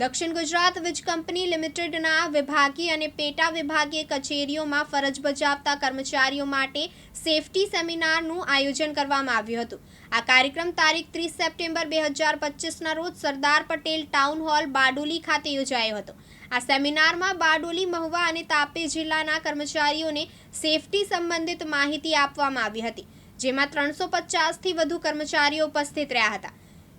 દક્ષિણ ગુજરાત વીજ કંપની લિમિટેડના વિભાગીય અને પેટા વિભાગીય કચેરીઓમાં ફરજ બજાવતા કર્મચારીઓ માટે સેફટી સેમિનારનું આયોજન કરવામાં આવ્યું હતું. આ કાર્યક્રમ તારીખ ત્રીસ સપ્ટેમ્બર બે હજાર પચીસના રોજ સરદાર પટેલ ટાઉન હોલ બારડોલી ખાતે યોજાયો હતો. આ સેમિનારમાં બારડોલી, મહુવા અને તાપી જિલ્લાના કર્મચારીઓને સેફટી સંબંધિત માહિતી આપવામાં આવી હતી, જેમાં ત્રણસો પચાસથી વધુ કર્મચારીઓ ઉપસ્થિત રહ્યા હતા.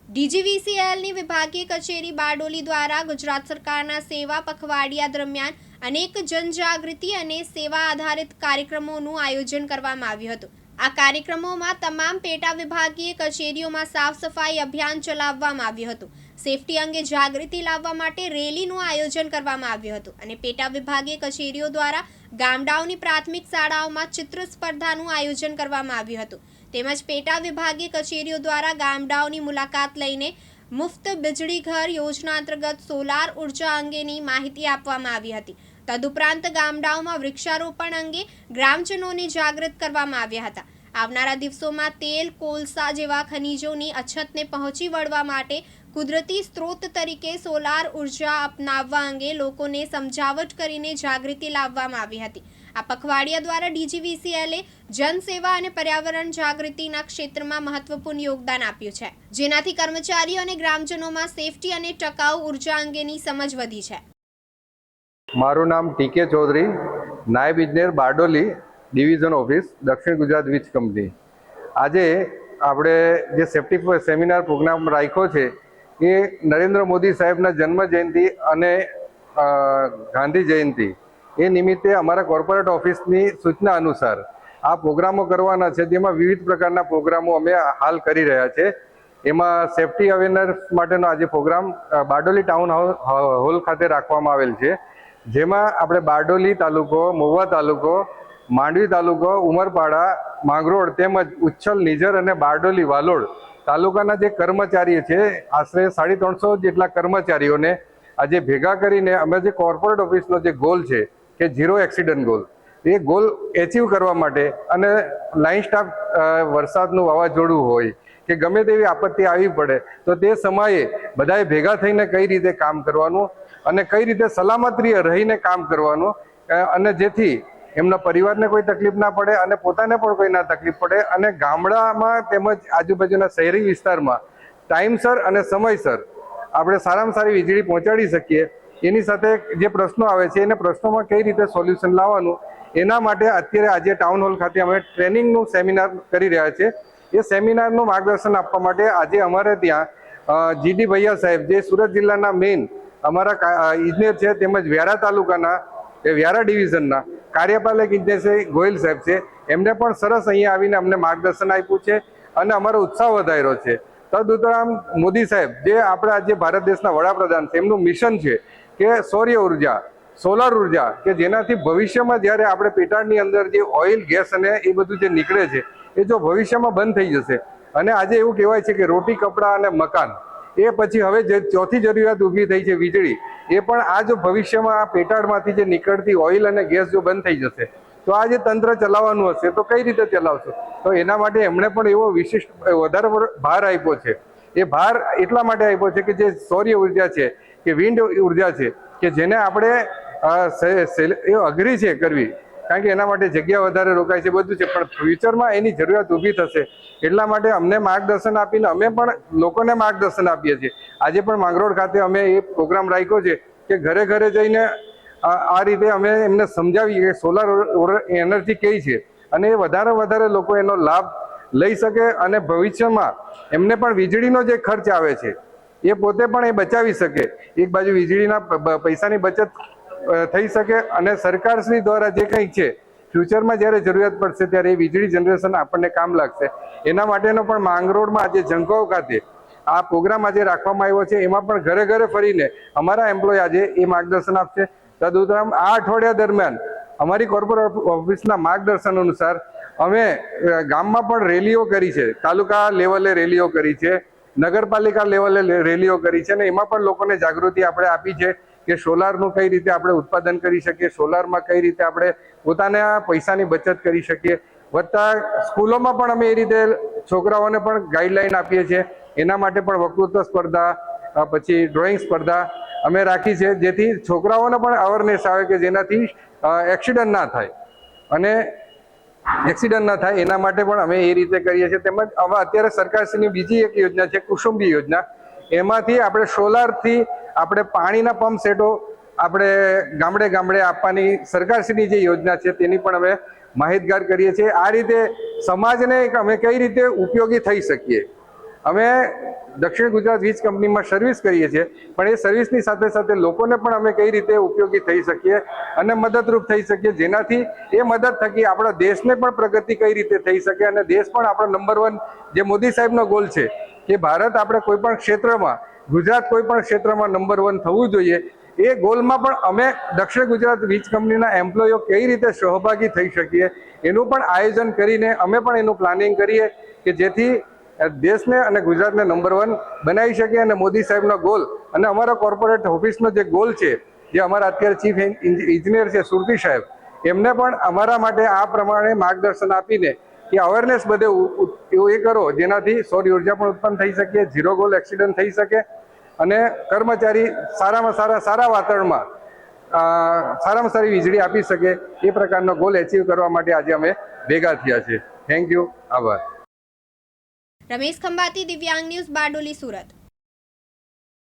ડીજીવીસીએલની વિભાગીય કચેરી બારડોલી દ્વારા ગુજરાત સરકારના સેવા પખવાડિયા દરમિયાન અનેક જનજાગૃતિ અને સેવા આધારિત કાર્યક્રમોનું આયોજન કરવામાં આવ્યું હતું. આ કાર્યક્રમોમાં તમામ પેટા વિભાગીય કચેરીઓમાં સાફ સફાઈ અભિયાન ચલાવવામાં આવ્યું હતું. સેફટી અંગે જાગૃતિ લાવવા માટે રેલીનું આયોજન કરવામાં આવ્યું હતું અને પેટા વિભાગીય કચેરીઓ દ્વારા ગામડાઓની પ્રાથમિક શાળાઓમાં ચિત્ર સ્પર્ધાનું આયોજન કરવામાં આવ્યું હતું. તેમજ પેટા વિભાગીય કચેરીઓ દ્વારા ગામડાઓની મુલાકાત લઈને મુફ્ત વીજળી ઘર યોજના અંતર્ગત સોલાર ઊર્જા અંગેની માહિતી આપવામાં આવી હતી. તદુપરાંત ગામડાઓમાં વૃક્ષારોપણ અંગે ગ્રામજનોને જાગૃત કરવામાં આવ્યા હતા. આવનારા દિવસોમાં તેલ, કોલસા જેવા ખનિજોની અછતને પહોંચી વળવા માટે કુદરતી સ્ત્રોત તરીકે સોલાર ઊર્જા અપનાવવા અંગે લોકોને સમજાવટ કરીને જાગૃતિ લાવવામાં આવી હતી. આ પખવાડિયા દ્વારા ડીજીવીસીએલે જનસેવા અને પર્યાવરણ જાગૃતિના ક્ષેત્રમાં મહત્વપૂર્ણ યોગદાન આપ્યું છે. જેનાથી કર્મચારીઓ અને ગ્રામજનોમાં સેફટી અને ટકાઉ ઊર્જા અંગેની સમજ વધી છે. મારું નામ ટીકે ચૌધરી, નાયબ ઇજનેર બારડોલી ડિવિઝન ઓફિસ, દક્ષિણ ગુજરાત વીજ કંપની. આજે આપણે જે સેફ્ટી સેમિનાર પ્રોગ્રામ રાખ્યો છે એ નરેન્દ્ર મોદી સાહેબના જન્મ જયંતિ અને ગાંધી જયંતિ એ નિમિત્તે અમારા કોર્પોરેટ ઓફિસની સૂચના અનુસાર આ પ્રોગ્રામો કરવાના છે, જેમાં વિવિધ પ્રકારના પ્રોગ્રામો અમે હાલ કરી રહ્યા છે. એમાં સેફટી અવેરનેસ માટેનો આજે પ્રોગ્રામ બારડોલી ટાઉન હોલ ખાતે રાખવામાં આવેલ છે. જેમાં આપણે બારડોલી તાલુકો, મહુવા તાલુકો, માંડવી તાલુકો, ઉમરપાડા, માંગરોળ તેમજ ઉચ્છલ નિઝર અને બારડોલી વાલોડ તાલુકાના જે કર્મચારીઓ છે, આશરે સાડી ત્રણસો જેટલા કર્મચારીઓને આજે ભેગા કરીને અમે જે કોર્પોરેટ ઓફિસનો જે ગોલ છે, કે ઝીરો એક્સિડન્ટ ગોલ એ ગોલ એચીવ કરવા માટે અને લાઇન સ્ટાફ વરસાદનું વાવાઝોડું હોય કે ગમે તેવી આપત્તિ આવી પડે, તો તે સમયે બધાએ ભેગા થઈને કઈ રીતે કામ કરવાનું અને કઈ રીતે સલામત રહીને કામ કરવાનું અને જેથી એમના પરિવારને કોઈ તકલીફ ના પડે અને પોતાને પણ કોઈ ના તકલીફ પડે અને ગામડામાં તેમજ આજુબાજુના શહેરી વિસ્તારમાં ટાઈમસર અને સમયસર આપણે સારામાં સારી વીજળી પહોંચાડી શકીએ. એની સાથે જે પ્રશ્નો આવે છે, એને પ્રશ્નોમાં કઈ રીતે સોલ્યુશન લાવવાનું, એના માટે અત્યારે આજે ટાઉન હોલ ખાતે અમે ટ્રેનિંગનું સેમિનાર કરી રહ્યા છે. એ સેમિનારનું માર્ગદર્શન આપવા માટે આજે અમારે ત્યાં જીડી ભૈયા સાહેબ, જે સુરત જિલ્લાના મેઇન અમારા ઇજનેર છે તેમજ વ્યારા તાલુકાના, એ વ્યારા ડિવિઝનના કાર્યપાલક ઇજનેર છે, ગોયલ સાહેબ છે, એમને પણ સરસ અહીંયા આવીને અમને માર્ગદર્શન આપ્યું છે અને અમારો ઉત્સાહ વધાર્યો છે. તદુપરાંત મોદી સાહેબ, જે આપણા આજે ભારત દેશના વડાપ્રધાન છે, એમનું મિશન છે કે સૌર્ય ઊર્જા, સોલાર ઊર્જા, કે જેનાથી ભવિષ્યમાં જ્યારે આપણે પેટાળની અંદર જે ઓઇલ, ગેસ અને એ બધું જે નીકળે છે, એ જો ભવિષ્યમાં બંધ થઈ જશે. અને આજે એવું કહેવાય છે કે રોટી, કપડાં અને મકાન એ પછી હવે જે ચોથી જરૂરિયાત ઊભી થઈ છે વીજળી, એ પણ આ જો ભવિષ્યમાં આ પેટાળમાંથી જે નીકળતી ઓઇલ અને ગેસ જો બંધ થઈ જશે, તો આ જે તંત્ર ચલાવવાનું હશે, તો કઈ રીતે ચલાવશો? તો એના માટે એમણે પણ એવો વિશિષ્ટ વધારે ભાર આપ્યો છે. એ ભાર એટલા માટે આપ્યો છે કે જે સૌર્ય ઊર્જા છે, કે વિન્ડ ઊર્જા છે, કે જેને આપણે અઘરી છે કરવી કારણ કે એના માટે જગ્યા વધારે રોકાય છે, બધું છે. પણ ફ્યુચરમાં એની જરૂરિયાત ઊભી થશે. એટલા માટે અમને માર્ગદર્શન આપીને અમે પણ લોકોને માર્ગદર્શન આપીએ છીએ. આજે પણ માંગરોળ ખાતે અમે એ પ્રોગ્રામ રાખ્યો છે કે ઘરે ઘરે જઈને આ રીતે અમે એમને સમજાવીએ કે સોલાર એનર્જી કઈ છે. અને એ વધારે વધારે લોકો એનો લાભ લઈ શકે અને ભવિષ્યમાં એમને પણ વીજળીનો જે ખર્ચ આવે છે, એ પોતે પણ એ બચાવી શકે. એક બાજુ વીજળીના પૈસાની બચત થઈ શકે અને સરકારશ્રી દ્વારા જે કંઈ છે, ફ્યુચરમાં જ્યારે જરૂરિયાત પડશે ત્યારે એ વીજળી જનરેશન આપણને કામ લાગશે. એના માટેનો પણ માંગરોળમાં આજે ઝંકાવ ખાતે આ પ્રોગ્રામ આજે રાખવામાં આવ્યો છે. એમાં પણ ઘરે ઘરે ફરીને અમારા એમ્પ્લોય આજે એ માર્ગદર્શન આપશે. તદુપરાંત આ અઠવાડિયા દરમિયાન અમારી કોર્પોરેટ ઓફિસના માર્ગદર્શન અનુસાર અમે ગામમાં પણ રેલીઓ કરી છે. તાલુકા લેવલે રેલીઓ કરી છે. નગરપાલિકા લેવલે રેલીઓ કરી છે અને એમાં પણ લોકોને જાગૃતિ આપણે આપી છે. કે સોલારનું કઈ રીતે આપણે ઉત્પાદન કરી શકીએ, સોલારમાં કઈ રીતે આપણે પોતાના પૈસાની બચત કરી શકીએ. વત્તા સ્કૂલોમાં પણ અમે એ રીતે છોકરાઓને પણ ગાઈડલાઈન આપીએ છીએ. એના માટે પણ વકૃત્વ સ્પર્ધા પછી ડ્રોઈંગ સ્પર્ધા અમે રાખી છે, જેથી છોકરાઓને પણ અવેરનેસ આવે કે જેનાથી એક્સિડન્ટ ના થાય. અને એક્સિડન્ટ ના થાય, એના માટે પણ અમે એ રીતે કરીએ છીએ. તેમજ હવે અત્યારે સરકારશ્રીની બીજી એક યોજના છે, કુસુંબી યોજના. એમાંથી આપણે સોલારથી આપણે પાણીના પંપ સેટો આપણે ગામડે ગામડે આપવાની સરકારશ્રીની જે યોજના છે તેની પણ અમે માહિતગાર કરીએ છીએ. આ રીતે સમાજને અમે કઈ રીતે ઉપયોગી થઈ શકીએ? અમે દક્ષિણ ગુજરાત વીજ કંપનીમાં સર્વિસ કરીએ છીએ, પણ એ સર્વિસની સાથે સાથે લોકોને પણ અમે કઈ રીતે ઉપયોગી થઈ શકીએ અને મદદરૂપ થઈ શકીએ, જેનાથી એ મદદ થકી આપણા દેશને પણ પ્રગતિ કઈ રીતે થઈ શકે અને દેશ પણ આપણો નંબર વન જે મોદી સાહેબનો ગોલ છે કે ભારત આપણે કોઈ પણ ક્ષેત્રમાં ગુજરાત કોઈ પણ ક્ષેત્રમાં નંબર વન થવું જોઈએ, એ ગોલમાં પણ અમે દક્ષિણ ગુજરાત વીજ કંપનીના એમ્પ્લોયો કઈ રીતે સહભાગી થઈ શકીએ, એનું પણ આયોજન કરીને અમે પણ એનું પ્લાનિંગ કરીએ કે જેથી દેશને અને ગુજરાતને નંબર વન બનાવી શકીએ અને મોદી સાહેબનો ગોલ અને અમારા કોર્પોરેટ ઓફિસનો જે ગોલ છે, જે અમારા અત્યારે ચીફ ઇજનેર છે સુરતી સાહેબ, એમને પણ અમારા માટે આ પ્રમાણે માર્ગદર્શન આપીને કે અવેરનેસ બધે એવું એ કરો, જેનાથી સૌર ઊર્જા પણ ઉત્પન્ન થઈ શકે ઝીરો ગોલ એક્સિડન્ટ થઈ શકે અને કર્મચારી સારામાં સારા સારા વાતાવરણમાં સારામાં સારી વીજળી આપી શકે એ પ્રકારનો ગોલ એચીવ કરવા માટે આજે અમે ભેગા થયા છે થેન્ક યુ આભાર. રમેશ ખંભાતી, દિવ્યાંગ ન્યૂઝ, બારડોલી, સુરત.